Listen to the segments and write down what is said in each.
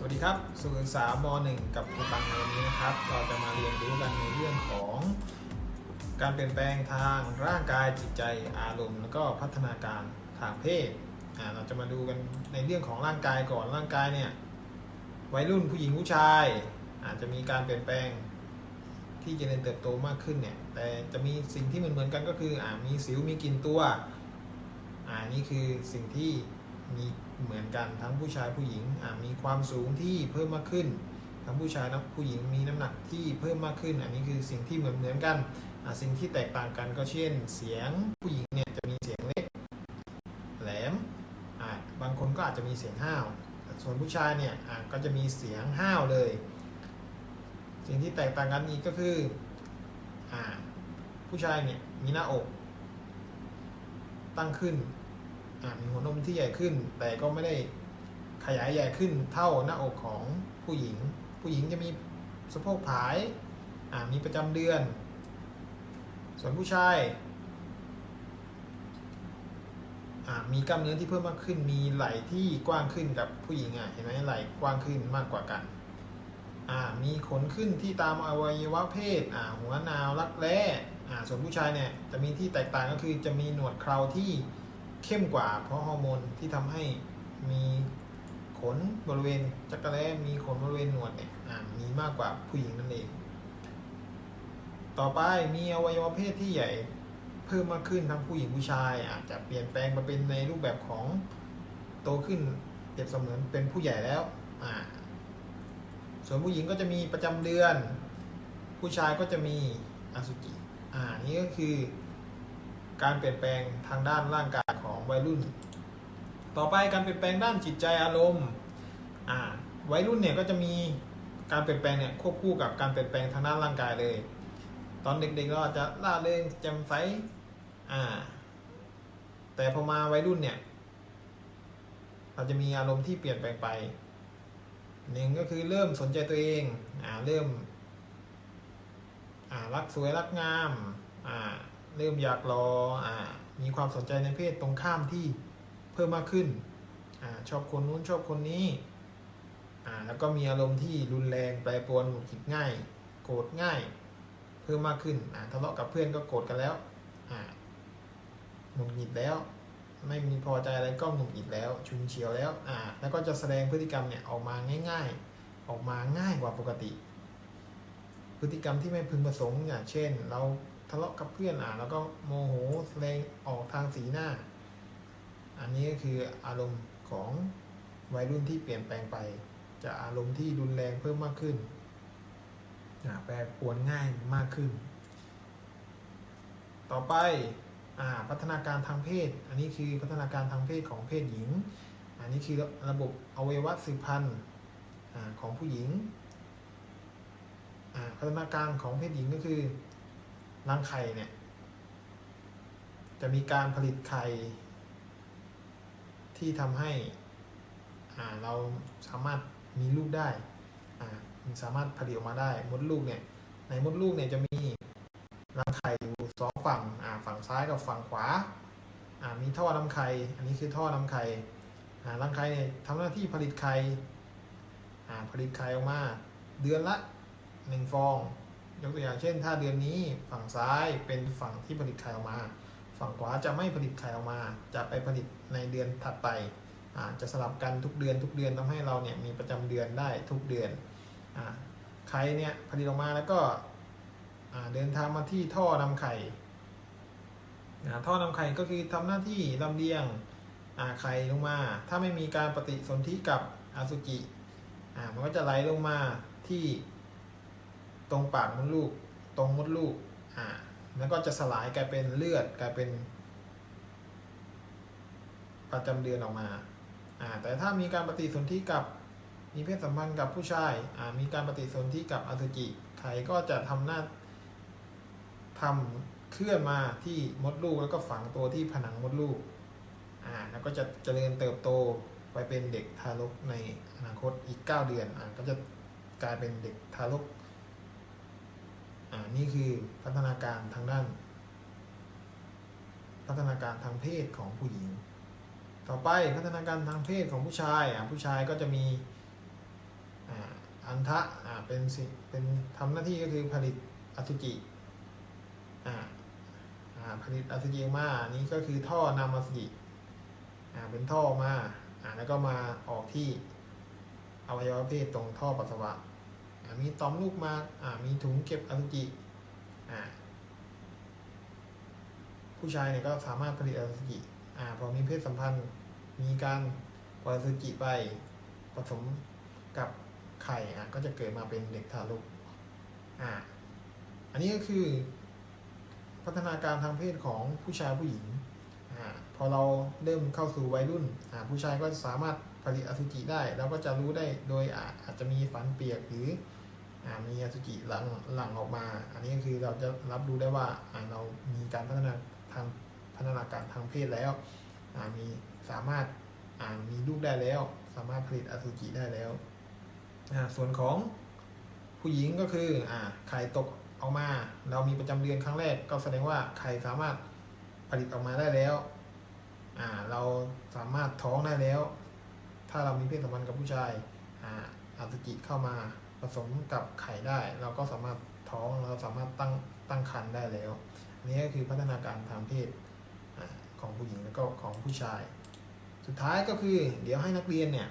สวัสดีครับสุขศึกษาม1กับครูปังในวันนี้นะครับ เราจะมาเรียนรู้กันในเรื่องของ การเปลี่ยนแปลงทางร่างกายจิตใจอารมณ์ แล้วก็พัฒนาการทางเพศเราจะมาดูกันในเรื่องของร่างกายก่อนร่างกายเนี่ยวัยรุ่นผู้หญิงผู้ชาย อาจจะมีการเปลี่ยนแปลงที่เจริญเติบโตมากขึ้นเนี่ยแต่จะมีสิ่งที่เหมือนเหมือนๆกันก็คืออ่ามีสิวมีกลิ่นตัวอ่านี่คือสิ่งที่ มีเหมือนกันทั้งผู้ชายผู้หญิงมีความสูงที่เพิ่มมากขึ้น ทั้งผู้ชายและผู้หญิงมีน้ำหนักที่เพิ่มมากขึ้น อันนี้คือสิ่งที่เหมือนเหมือนๆกันสิ่งที่แตกต่างกันก็เช่น เสียงผู้หญิงเนี่ยจะมีเสียงเล็กแหลมบางคนก็อาจจะมีเสียงห้าว ส่วนผู้ชายเนี่ยก็จะมีเสียงห้าวเลย สิ่งที่แตกต่างกันอีกก็คืออผู้ชายเนี่ยมีหน้าอก ตั้งขึ้น มีหัวนมที่ใหญ่ขึ้น แต่ก็ไม่ได้ขยายใหญ่ขึ้นเท่าหน้าอกของผู้หญิง ผู้หญิงจะมีสะโพกผายมีประจำเดือน ส่วนผู้ชายมีกล้ามเนื้อที่เพิ่มมากขึ้น มีไหล่ที่กว้างขึ้นกับผู้หญิงอะ เห็นไหมไหล่กว้างขึ้นมากกว่ากัน มีขนขึ้นที่ตามอวัยวะเพศ หัวนาวรักแร้ส่วนผู้ชายเนี่ยจะมีที่แตกต่างก็คือจะมีหนวดเคราที่ เข้มกว่า เพราะฮอร์โมนที่ทำให้มีขนบริเวณจักรแร้มีขนบริเวณหนวดเนี่ยมีมากกว่าผู้หญิงนั่นเอง ต่อไปมีอวัยวะเพศที่ใหญ่เพิ่มมากขึ้นทั้งผู้หญิงผู้ชาย อาจจะเปลี่ยนแปลงมาเป็นในรูปแบบของโตขึ้นเปรียบเสมือนเป็นผู้ใหญ่แล้วอ่าส่วนผู้หญิงก็จะมีประจำเดือน ผู้ชายก็จะมีอสุจิอ่านี่ก็คือ การเปลี่ยนแปลงทางด้านร่างกาย วัยรุ่น ต่อไปการเปลี่ยนแปลงด้านจิตใจอารมณ์อ่าวัยรุ่นเนี่ยก็จะมีการเปลี่ยนแปลงเนี่ยควบคู่กับการเปลี่ยนแปลงทางด้านร่างกายเลย ตอนเด็กๆเราอาจจะล่าเริงแจ่มใสอ่า แต่พอมาวัยรุ่นเนี่ยเราจะมีอารมณ์ที่เปลี่ยนแปลงไปหนึ่งก็คือเริ่มสนใจตัวเองอ่าเริ่มอ่ารักสวยรักงามอ่าเริ่มอยากรออ่า มีความสนใจในเพศตรงข้ามที่เพิ่มมากขึ้นอชอบคนนู้นชอบคนนี้ แล้วก็มีอารมณ์ที่รุนแรงแปรปรวนหงุดหงิดง่าย โกรธง่าย เพิ่มมากขึ้นทะเลาะกับเพื่อนก็โกรธกันแล้วหงุดหงิดแล้ว ไม่มีพอใจอะไรก็หงุดหงิดแล้ว ชุนเฉียวแล้วแล้วก็จะแสดงพฤติกรรมเนี่ยออกมาง่าย ๆ ออกมาง่ายกว่าปกติ พฤติกรรมที่ไม่พึงประสงค์อย่างเช่น เรา ทะเลาะกับเพื่อนอ่าแล้วก็โมโหแสดงออกทางสีหน้า อันนี้ก็คืออารมณ์ของวัยรุ่นที่เปลี่ยนแปลงไป จะอารมณ์ที่รุนแรงเพิ่มมากขึ้นแปรปวนง่ายมากขึ้น ต่อไปอพัฒนาการทางเพศ อันนี้คือพัฒนาการทางเพศของเพศหญิง อันนี้คือระบบอวัยวะสืบพันธุ์ของผู้หญิงพัฒนาการของเพศหญิงก็คือ รังไข่เนี่ย จะมีการผลิตไข่ที่ทำให้เราสามารถมีลูกได้มันสามารถผลิตออกมาได้มดลูกเนี่ย ในมดลูกเนี่ยจะมีรังไข่อยู่สองฝั่งฝั่งซ้ายกับฝั่งขวา มีท่อนำไข่ อันนี้คือท่อนำไข่รังไข่เนี่ยทำหน้าที่ผลิตไข่ผลิตไข่ออกมา เดือนละหนึ่งฟอง ยกตัวอย่างเช่น ถ้าเดือนนี้ฝั่งซ้ายเป็นฝั่งที่ผลิตไข่ออกมา ฝั่งขวาจะไม่ผลิตไข่ออกมา จะไปผลิตในเดือนถัดไปจะสลับกันทุกเดือนทุกเดือนทำให้เราเนี่ยมีประจำเดือนได้ทุกเดือนอไข่เนี่ยผลิตออกมาแล้วก็เดินทางมาที่ท่อนำไข่ท่อนำไข่ก็คือทำหน้าที่ลำเลียงไข่ลงมา ถ้าไม่มีการปฏิสนธิกับอสุจิมันก็จะไหลลงมาที่ ตรงปากมดลูก ตรงมดลูกอ่าแล้วก็จะสลายกลายเป็นเลือดกลายเป็น ประจำเดือนออกมาอ่าแต่ถ้ามีการปฏิสนธิกับมีเพศสัมพันธ์กับผู้ชายอ่ามีการปฏิสนธิกับอสุจิไข่ก็จะทำหน้าทำเคลื่อนมาที่มดลูกแล้วก็ฝังตัวที่ผนังมดลูกอ่าแล้วก็จะเจริญเติบโตไปเป็นเด็กทารกในอนาคตอีก 9 เดือนอ่าก็จะกลายเป็นเด็กทารก นี่คือพัฒนาการทางด้าน พัฒนาการทางเพศของผู้หญิง ต่อไปพัฒนาการทางเพศของผู้ชายอ่าผู้ชายก็จะมีอันทะอ่าเป็นสิเป็นทำหน้าที่ก็คือผลิตอสุจิอ่าอ่าผลิตอสุจิมาอันนี้ก็คือท่อนำอสุจิอ่าเป็นท่อมาอ่าแล้วก็มาออกที่อวัยวะเพศตรงท่อปัสสาวะ มีตอมลูกมาอ่ามีถุงเก็บอสุจิอ่าผู้ชายเนี่ยก็สามารถผลิตอสุจิอ่าพอมีเพศสัมพันธ์ มีการปล่อยอสุจิไปผสมกับไข่อะก็จะเกิดมาเป็นเด็กทารกอ่าอันนี้ก็คือ พัฒนาการทางเพศของผู้ชายผู้หญิงอาพอเราเริ่มเข้าสู่วัยรุ่นอ่าผู้ชายก็สามารถผลิตอสุจิได้เราก็จะรู้ได้โดยอาอาจจะมีฝันเปียกหรือ มีอสุจิหลังหลังออกมา อันนี้ก็คือเราจะรับรู้ได้ว่าอ่าเรามีการพัฒนาทางพัฒนาการทางเพศแล้วอ่ามีสามารถอ่ามีลูกได้แล้ว สามารถผลิตอสุจิได้แล้วอ่าส่วนของผู้หญิงก็คืออ่าไข่ตกออกมา เรามีประจำเดือนครั้งแรก ก็แสดงว่าไข่สามารถผลิตออกมาได้แล้วอ่าเราสามารถท้องได้แล้ว ถ้าเรามีเพศสัมพันธ์กับผู้ชายอ่าอสุจิเข้ามา ผสมกับไข่ได้ เราก็สามารถท้องเราสามารถตั้งตั้งครรภ์ได้แล้วอันนี้ก็คือพัฒนาการทางเพศของผู้หญิงแล้วก็ของผู้ชาย สุดท้ายก็คือ เดี๋ยวให้นักเรียนเนี่ย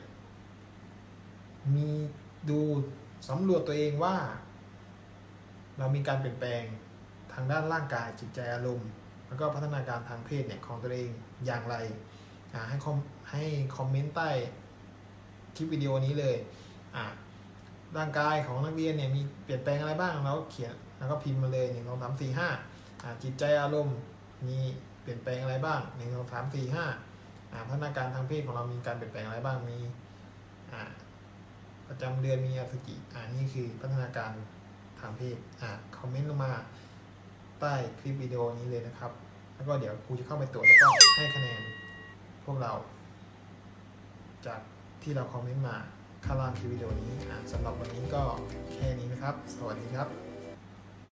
มีดูสำรวจตัวเองว่า เรามีการเปลี่ยนแปลงทางด้านร่างกายจิตใจอารมณ์ แล้วก็พัฒนาการทางเพศเนี่ยของตัวเองอย่างไรอ่าให้คอมให้คอมเมนต์ใต้คลิปวิดีโอนี้เลยอ่า ร่างกายของนักเรียนเนี่ยมีเปลี่ยนแปลงอะไรบ้างแล้วเขียนแล้วก็พิมพ์มาเลยหนึ่งสองสามสี่ห้าจิตใจอารมณ์มีเปลี่ยนแปลงอะไรบ้างหนึ่งสองสามสี่ห้าพัฒนาการทางเพศของเรามีการเปลี่ยนแปลงอะไรบ้างมีประจำเดือนมีอสุจิอ่านี่คือพัฒนาการทางเพศอ่าคอมเมนต์ลงมาใต้คลิปวิดีโอนี้เลยนะครับ แล้วก็เดี๋ยวครูจะเข้าไปตรวจแล้วก็ให้คะแนนพวกเรา จากที่เราคอมเมนต์มา ข้างล่างคลิปวิดีโอนี้สำหรับวันนี้ก็แค่นี้นะครับ สวัสดีครับ